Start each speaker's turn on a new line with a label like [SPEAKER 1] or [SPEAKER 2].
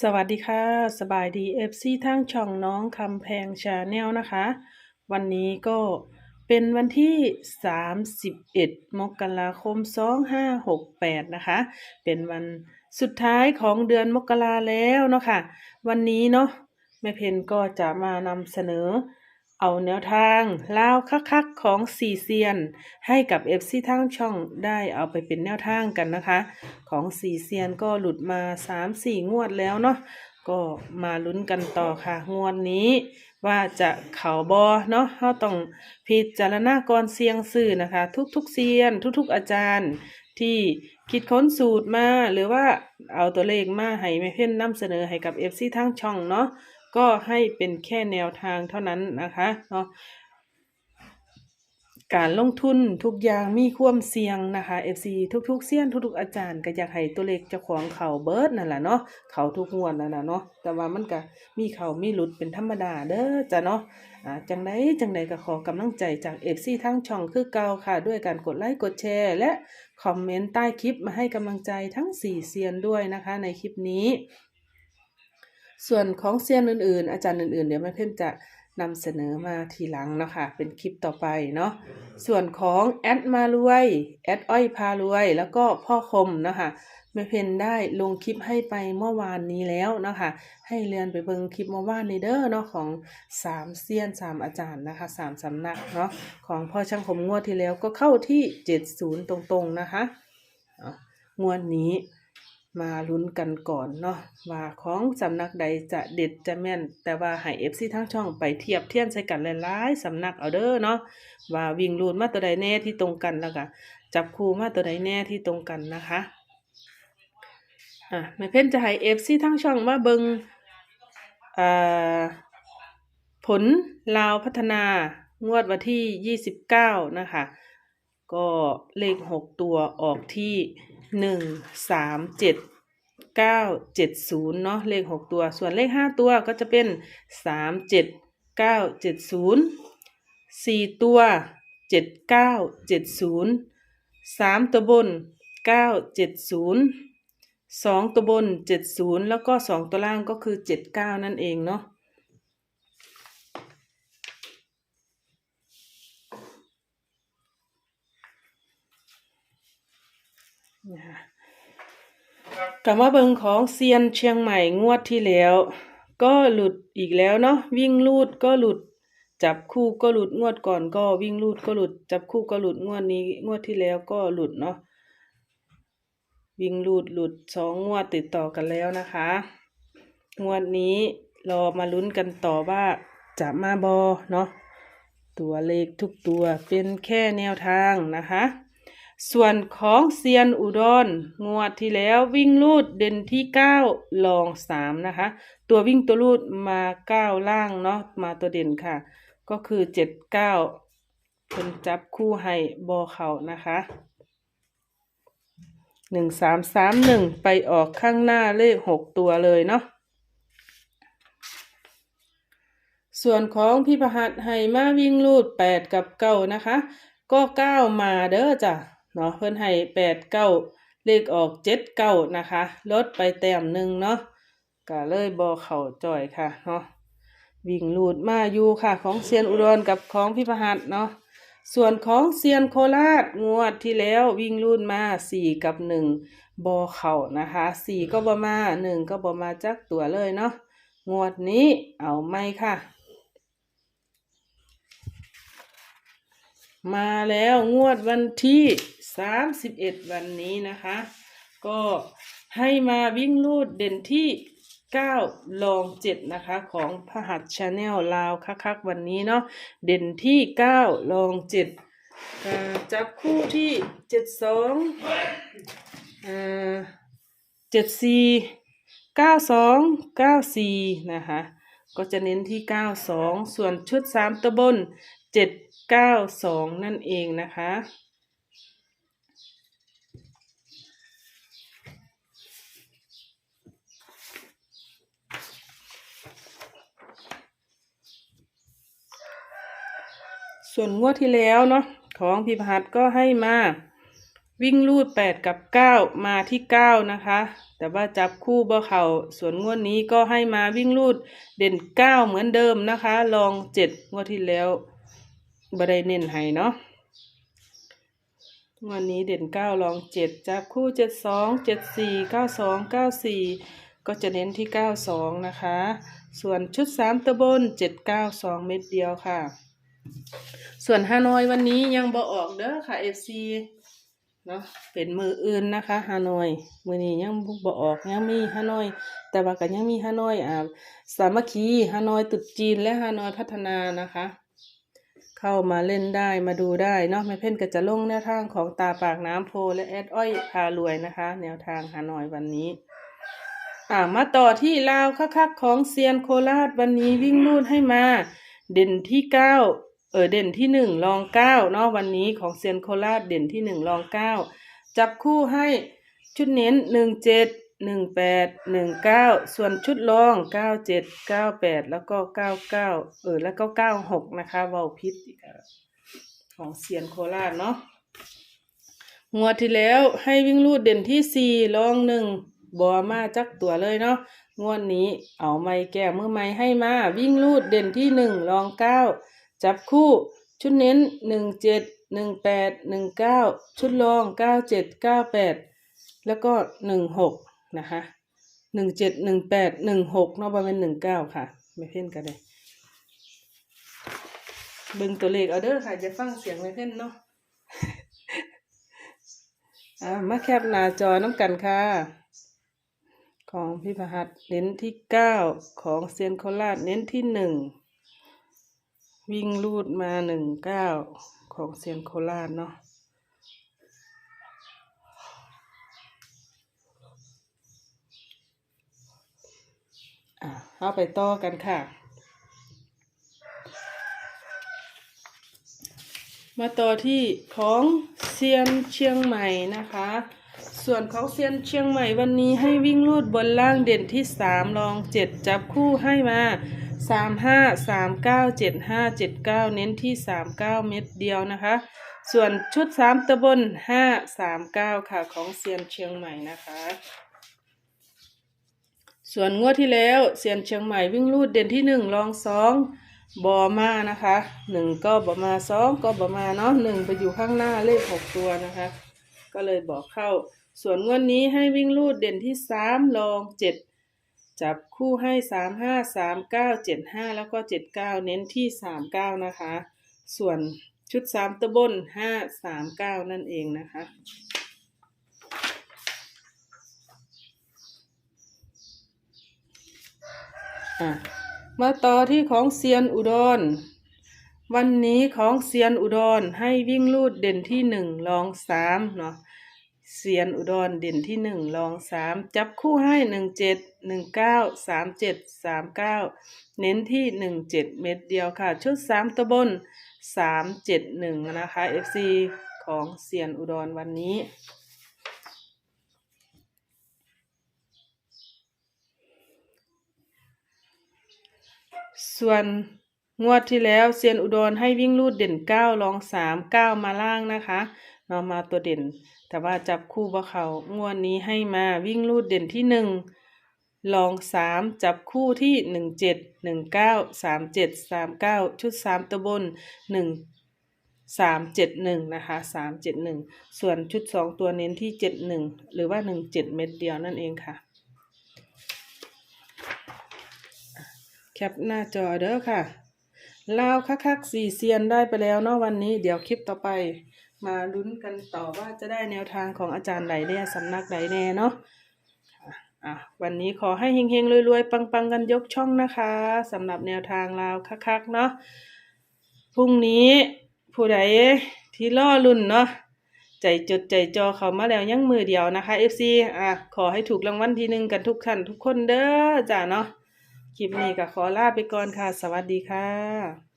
[SPEAKER 1] สวัสดีค่ะ สบายดีเอฟซีทั้งช่องน้องคำแพงชาแนลนะคะ วันนี้ก็เป็นวันที่ 31 มกราคม 2568 นะคะ เป็นวันสุดท้ายของเดือนมกราแล้วเนาะค่ะ วันนี้เนาะแม่เพนก็จะมานำเสนอ เอาแนวทางลาวคักๆของสี่เซียน ให้กับ FC ทั้งช่องได้เอาไปเป็นแนวทางกันนะคะ ของสี่เซียนก็หลุดมาสามสี่งวดแล้วเนาะก็มาลุ้นกันต่อค่ะ งวดนี้ว่าจะเข่าบอเนาะเราต้องพิจารณากรเสียงสื่อนะคะ ทุกๆเซียน ทุกๆอาจารย์ที่คิดค้นสูตรมา หรือว่าเอาตัวเลขมาให้แม่เพื่อนนำเสนอให้กับ FC ทั้งช่องเนาะ ก็ให้เป็นแค่แนวทางเท่านั้นนะคะเนาะการลงทุนทุกอย่างมีความเสี่ยงนะคะ FC ทุกๆเซียนทุกๆอาจารย์ก็อยากให้ตัวเลขเจ้าของเขาเบิร์ดนั่นแหละเนาะเขาทุกงวดนั่นแหละเนาะแต่ว่ามันก็มีเขามีหลุดเป็นธรรมดาเด้อจ้ะเนาะอ่าจังไดจังไดก็ขอกำลังใจจาก FC ทั้งช่องคือเก่าค่ะ ด้วยการกดไลค์กดแชร์ และคอมเมนต์ใต้คลิปมาให้กำลังใจทั้ง4เซียนด้วยนะคะ ในคลิปนี้ ส่วนของเซียนอื่นๆ อาจารย์อื่นๆ เดี๋ยวแม่เพิ่มจะนำเสนอมาทีหลังนะคะเป็นคลิปต่อไปเนาะส่วนของแอดมารวยแอดอ้อยพารวย แล้วก็พ่อคมนะคะแม่เพนได้ลงคลิปให้ไปเมื่อวานนี้แล้วนะคะให้เรียนไปเบิ่งคลิปเมื่อวานนี้เด้อเนาะของสามเซียนสามอาจารย์นะคะสามสำนักเนาะของพ่อช่างผมงวดที่แล้วก็เข้าที่เจ็ดศูนย์ตรงๆนะคะอะงวดนี้ มาลุ้นกันก่อนเนาะว่าของสำนักใดจะเด็ดจะแม่น แต่ว่าให้ FC ทั้งช่องไปเทียบเทียนใส่กันหลายๆสำนักเอาเด้อเนาะว่าวิ่งรูนมาตัวใดแน่ที่ตรงกันแล้วก็จับคู่มาตัวใดแน่ที่ตรงกันนะคะอะแม่เพ่นจะให้ FC ทั้งช่องมาเบิงอ่าผลลาวพัฒนางวดวันที่ 29 นะคะ ก็เลขหกตัวออกที่หนึ่งสาม เก้าเจ็ดศูนย์เนาะเลขหกตัว ส่วนเลขห้าตัวก็จะเป็นสามเจ็ดเก้าเจ็ดศูนย์สี่ตัวเจ็ดเก้าเจ็ดศูนย์สามตัวบนเก้าเจ็ดศูนย์สองตัวบนเจ็ดศูนย์แล้วก็สองตัวล่างก็คือเจ็ดเก้านั่นเองเนาะนะคะ กลับมาเบิงของเซียนเชียงใหม่งวดที่แล้ว ก็หลุดอีกแล้วเนาะวิ่งลูดก็หลุด จับคู่ก็หลุดงวดก่อนก็วิ่งลูดก็หลุด จับคู่ก็หลุดงวดนี้ งวดที่แล้วก็หลุดเนาะวิ่งลูดหลุดสองงวดติดต่อกันแล้วนะคะ งวดนี้รอมาลุ้นกันต่อว่าจะมาบอเนาะตัวเลขทุกตัวเป็นแค่แนวทางนะคะ ส่วนของเซียนอุดรงวดที่แล้ววิ่งลูดเด่นที่เก้าลองสามนะคะ ตัววิ่งตัวลูดมาเก้าล่างเนาะมาตัวเด่นค่ะ ก็คือเจ็ดเก้าคนจับคู่ให้บอเขานะคะหนึ่งสามสามหนึ่งไปออกข้างหน้าเลขหกตัวเลยเนาะส่วนของพี่ประหัดให้มาวิ่งลูดแปดกับเก้านะคะ ก็เก้ามาเด้อจ้ะ เนาะเพิ่นให้แปดเก้าเลขออกเจ็ดเก้านะคะ ลดไปแต้มหนึ่งเนาะก็เลยบอเข่าจ่อยค่ะเนาะวิ่งลูดมาอยู่ค่ะ ของเซียนอุดรกับของพี่ประหัดเนาะส่วนของเซียนโคราชงวดที่แล้ววิ่งลูดมาสี่กับหนึ่งบอเข่านะคะสี่ก็บอมาหนึ่งก็บอมาจักตัวเลยเนาะงวดนี้เอาไม่ค่ะ มาแล้วงวดวันที่ 31วันนี้นะคะ ก็ให้มาวิ่งลูดเด่นที่9ลอง7นะคะ ของพหัสชาแนลลาวคักๆวันนี้เนาะเด่นที่9ลอง7อ่าจับคู่ที่72อ่า74 92 94นะคะ ก็จะเน้นที่92ส่วนชุด3ตัวบน792นั่นเองนะคะ ส่วนงวดที่แล้วเนาะของพิพัฒน์ก็ให้มา วิ่งลูด8กับ9มาที่9นะคะ แต่ว่าจับคู่บ่เขาส่วนงวดนี้ก็ให้มาวิ่งรูดเด่นเก้าเหมือนเดิมนะคะ ลองเจ็ดงวดที่แล้วบ่ได้เน้นให้เนาะวันนี้เด่นเก้าลองเจ็ดจับคู่เจ็ดสองเจ็ดสี่เก้าสองเก้าสี่ก็จะเน้นที่เก้าสองนะคะ ส่วนชุดสามตะบนเจ็ดเก้าสองเม็ดเดียวค่ะ ส่วนฮานอยวันนี้ยังบ่ออกเด้อค่ะ FC เนาะเป็นมืออื่นนะคะฮานอย มือนี้ยังบ่ออกยังมีฮานอย แต่ว่าก็ยังมีฮานอยอ่าสามัคคีฮานอยตุดจีนและฮานอยพัฒนานะคะ เข้ามาเล่นได้มาดูได้เนาะแม่เพ่นก็จะลงแนวทางของตาปากน้ำโพและแอดอ้อยพารวยนะคะ แนวทางฮานอยวันนี้อ่ามาต่อที่ลาวคักๆของเซียนโคราชวันนี้วิ่งลูดให้มา เด่นที่เก้า เออเด่นที่หนึ่งรองเก้าเนาะวันนี้ของเซียนโคราชเด่นที่หนึ่งรองเก้าจับคู่ให้ชุดเน้นหนึ่งเจ็ดหนึ่งแปดหนึ่งเก้าส่วนชุดรองเก้าเจ็ดเก้าแปดแล้วก็เก้าเก้าเออแล้วก็เก้าหกนะคะเวาพิษของเซียนโคราชเนาะงวดที่แล้วให้วิ่งลูดเด่นที่สี่ลองหนึ่งบอมาจักตัวเลยเนาะงวดนี้เอาไม้แก้มือไม้ให้มาวิ่งลูดเด่นที่หนึ่งลองเก้า จับคู่ชุดเน้นหนึ่งเจ็ดหนึ่งแปดหนึ่งเก้าชุดรองเก้าเจ็ดเก้าแปดแล้วก็หนึ่งหกนะคะหนึ่งเจ็ดหนึ่งแปดหนึ่งหกเนาะประมาณหนึ่งเก้าค่ะ ไม่เพ่นกันเลยบิ่งตัวเลขเอาเด้อค่ะ จะฟังเสียงไม่เพ่นเนาะอ่ามาแคปหน้าจอน้ำกันค่ะ ของพี่พหัสเน้นที่เก้าของเซียนโคราชเน้นที่หนึ่ง วิ่งลูดมาหนึ่งเก้าของเซียนโคราชเนาะอะเอาไปต่อกันค่ะ มาต่อที่ของเซียนเชียงใหม่นะคะ ส่วนของเซียนเชียงใหม่วันนี้ให้วิ่งลูดบนล่างเด่นที่สามรองเจ็ดจับคู่ให้มาสามห้าสามเก้าเจ็ดห้าเจ็ดเก้าเน้นที่สามเก้าเม็ดเดียวนะคะ ส่วนชุดสามตะบนห้าสามเก้าค่ะของเซียนเชียงใหม่นะคะ ส่วนงวดที่แล้วเซียนเชียงใหม่วิ่งลูดเด่นที่หนึ่งรองสองบอมานะคะหนึ่งก็บอมาสองก็บอมาเนาะหนึ่งไปอยู่ข้างหน้าเลขหกตัวนะคะ ก็เลยบอกเข้า ส่วนงวดนี้ให้วิ่งลูดเด่นที่สามรองเจ็ดจับคู่ให้สามห้าสามเก้าเจ็ดห้าแล้วก็เจ็ดเก้าเน้นที่สามเก้านะคะ ส่วนชุดสามตะบนห้าสามเก้านั่นเองนะคะอะมาต่อที่ของเซียนอุดร วันนี้ของเซียนอุดรให้วิ่งลูดเด่นที่หนึ่งรองสามเนาะเซียนอุดรเด่นที่หนึ่งรองสามจับคู่ให้หนึ่งเจ็ดหนึ่งเก้าสามเจ็ดสามเก้าเน้นที่หนึ่งเจ็ดเม็ดเดียวค่ะ ชุดสามตะบนสามเจ็ดหนึ่งนะคะ FC ของเซียนอุดรวันนี้ส่วน งวดที่แล้วเซียนอุดรให้วิ่งลูดเด่นเก้าลองสามเก้ามาล่างนะคะเนามาตัวเด่น แต่ว่าจับคู่บ่เขางวดนี้ให้มาวิ่งลูดเด่นที่หนึ่งลองสามจับคู่ที่หนึ่งเจ็ดหนึ่งเก้าสามเจ็ดสามเก้าชุดสามตะบนหนึ่งสามเจ็ดหนึ่งนะคะสามเจ็ดหนึ่งส่วนชุดสองตัวเน้นที่เจ็ดหนึ่งหรือว่าหนึ่งเจ็ดเม็ดเดียวนั่นเองค่ะ แคปหน้าจอเด้อค่ะ ลาวคักๆสี่เซียนได้ไปแล้วเนาะวันนี้ เดี๋ยวคลิปต่อไปมาลุ้นกันต่อว่าจะได้แนวทางของอาจารย์ไหนแน่สำนักไหนแน่เนาะอะวันนี้ขอให้เฮงๆรวยๆ ปังๆ กันยกช่องนะคะสำหรับแนวทางลาวคักๆเนาะพรุ่งนี้ผู้ใดที่ล่อลุ่นเนาะใจจดใจจอเขามาแล้วยังมือเดียวนะคะ FC อะขอให้ถูกรางวัลที่หนึ่งกันทุกท่านทุกคนเด้อจ้าเนาะ คลิปนี้ก็ขอลาไปก่อนค่ะ สวัสดีค่ะ